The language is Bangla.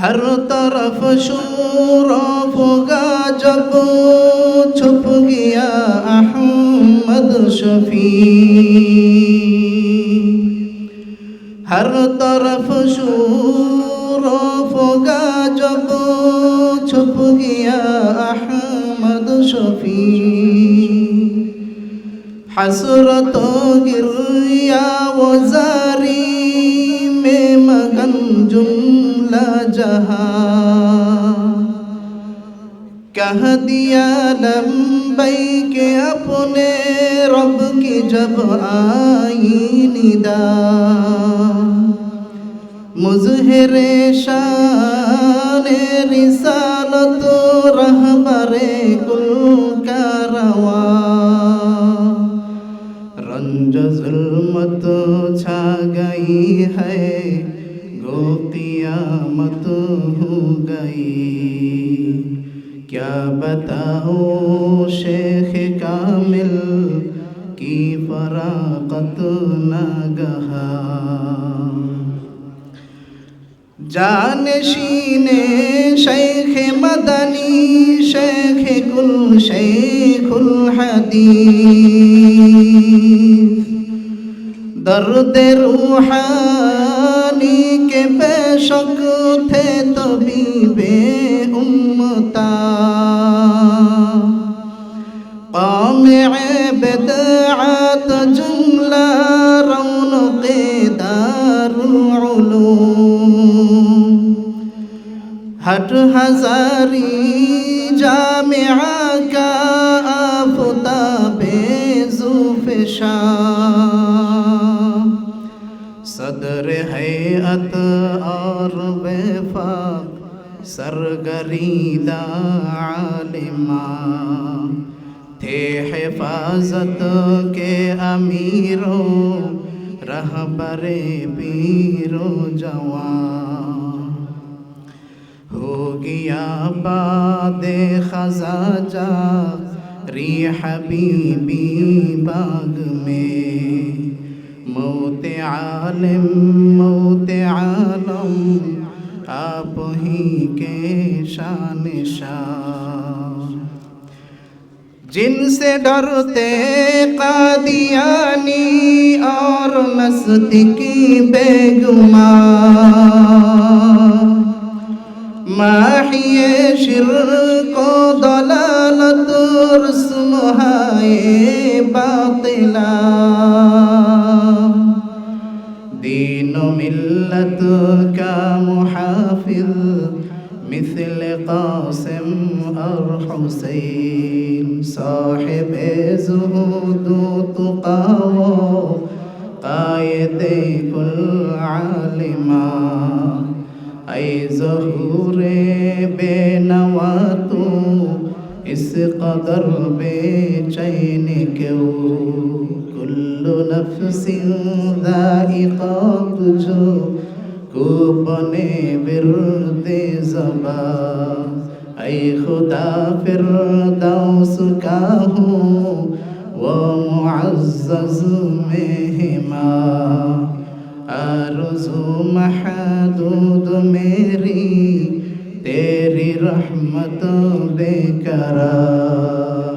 हर तरफ शोर फोगा जब छुप गया अहमद शफी हर तरफ शोर फोगा जब छुप गया अहमद शफी हसरत गिर या वो जारी में मगन जुम গোলা জহা कह दिया लंबई के अपने रब की जब आई निदा मुजहरे शान रिसाल तो रहबरे कुल का रवा रंज जुल्मत छा गई है गोतियामत हो गई क्या बताओ शेख कामिल की फराकत न गहा জানশিনে শেখ মদনী শেখ গুল শেখুল হাদিস দর্দের Rouhani go the তবিবে উম্মতা قامع بدعات جملة رونق دار العلوم Hathazari জামিয়া صدر حیعت اور وفاق سرگریدہ عالمان تھے حفاظت کے امیروں رہبر پیرو جوان ہو گیا باد خزاجہ ری حبیبی باغ میں মৌতে আলম মৌতে আলম আপ হি কে শান जिनसे डरते कादियानी और नस्तिकी बेगुमा माहिए शिर को दलालत रस्म है बातिला ملتك محافظ مثل قاسم الحسين صاحب زهود تقاو قائد كل عالما أي زهور بنواتو اس قدر بچین كل نفس ذائقه বুঝো গোপনে বেরোতে যাবা اے خدا فردوس کا ہوں وہ معزز مہما آرزو محدود میری تیری رحمت بے قرار